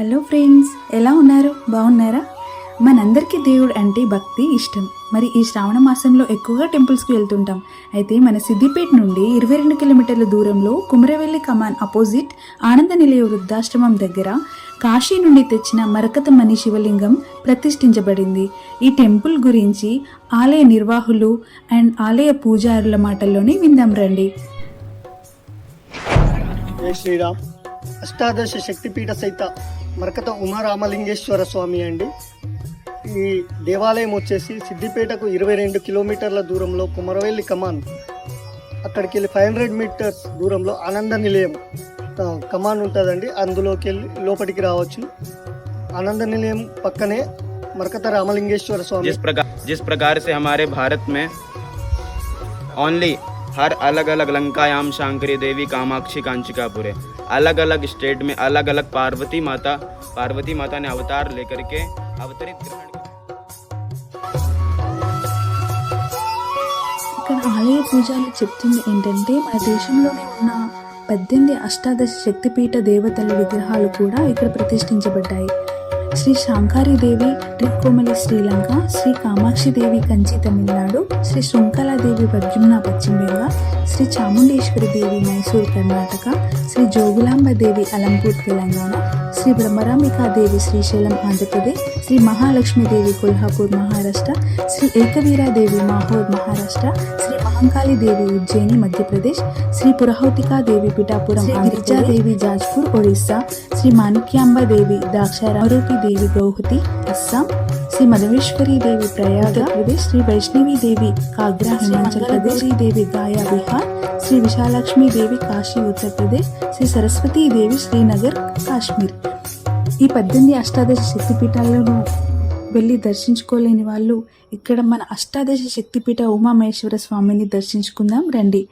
Hello friends ఎలా ఉన్నారు? బాగున్నారా? మనందరికీ దేవుడు అంటే భక్తి ఇష్టం. మరి ఈ శ్రావణ మాసంలో ఎక్కువగా టెంపుల్స్కి వెళ్తుంటాం. అయితే మన సిద్దిపేట నుండి ఇరవై రెండు కిలోమీటర్ల దూరంలో కుమరవెల్లి కమాన్ అపోజిట్ ఆనంద నిలయ వృద్ధాశ్రమం దగ్గర కాశీ నుండి తెచ్చిన మరకతమణి శివలింగం ప్రతిష్ఠించబడింది. ఈ టెంపుల్ గురించి ఆలయ నిర్వాహులు అండ్ ఆలయ పూజారుల మాటల్లోనే విందాం రండి. శ్రీరామ్. అష్టాదశ శక్తిపీఠ సైత మరకత ఉమారామలింగేశ్వర స్వామి అండి ఈ దేవాలయం వచ్చేసి సిద్దిపేటకు ఇరవై రెండు కిలోమీటర్ల దూరంలో కుమరవెల్లి కమాన్ అక్కడికి వెళ్ళి ఫైవ్ హండ్రెడ్ మీటర్స్ దూరంలో ఆనంద నిలయం ఆ, కమాన్ ఉంటుందండి అందులోకి వెళ్ళి లోపలికి రావచ్చు ఆనంద నిలయం పక్కనే మరకత రామలింగేశ్వర స్వామి जिस प्रकार जिस प्रकार से हमारे भारत में ओनली हर अलग अलग लंकायाम शांकरी देवी कामाक्षी कांचिकापुर है अलग अलग स्टेट में अलग अलग पार्वती माता पार्वती माता ने अवतार लेकर के अवतरित ग्रहण किया। ఇక్కడ ఆలయ పూజలు చెప్తుంది ఏంటంటే మన దేశంలోనే ఉన్న పద్దెనిమిది అష్టాదశ శక్తిపీఠ దేవతల విగ్రహాలు కూడా ఇక్కడ ప్రతిష్ఠించబడ్డాయి శ్రీ శాంకారీదేవి త్రికోమలి శ్రీలంక శ్రీ కామాక్షిదేవి కంచి తమిళనాడు శ్రీ శృంఖలాదేవి ప్రద్యుమ్న పశ్చిమ బెంగాల్ శ్రీ చాముండేశ్వరి దేవి మైసూర్ కర్ణాటక శ్రీ జోగులాంబదేవి అలంపూర్ తెలంగాణ శ్రీ బ్రహ్మరాంబికాదేవి శ్రీశైలం ఆంధ్రప్రదేశ్ శ్రీ మహాలక్ష్మీదేవి కొల్హాపూర్ మహారాష్ట్ర శ్రీ ఏకవీరాదేవి మాహోర్ మహారాష్ట్ర శ్రీ మహంకాళిదేవి ఉజ్జయిని మధ్యప్రదేశ్ శ్రీ పురహౌతికాదేవి పిఠాపురం గిరిజాదేవి జాజ్పూర్ ఒడిస్సా శ్రీ మాణిక్యాంబాదేవి ద్రాక్షారామరూపి దేవి గౌహతి అస్సాం శ్రీ మధవేశ్వరి దేవి ప్రయాగ ప్రదేశ్ శ్రీ వైష్ణవి దేవి కాగ్రా హిమాచల్ ప్రదేశ్ దేవి గాయా బీహార్ శ్రీ విశాలక్ష్మి దేవి కాశీ ఉత్తరప్రదేశ్ శ్రీ సరస్వతీ దేవి శ్రీనగర్ కాశ్మీర్. ఈ పద్దెనిమిది అష్టాదశ శక్తిపీఠాలను వెళ్ళి దర్శించుకోలేని వాళ్ళు ఇక్కడ మన అష్టాదశ శక్తిపీఠ ఉమామహేశ్వర స్వామిని దర్శించుకుందాం రండి.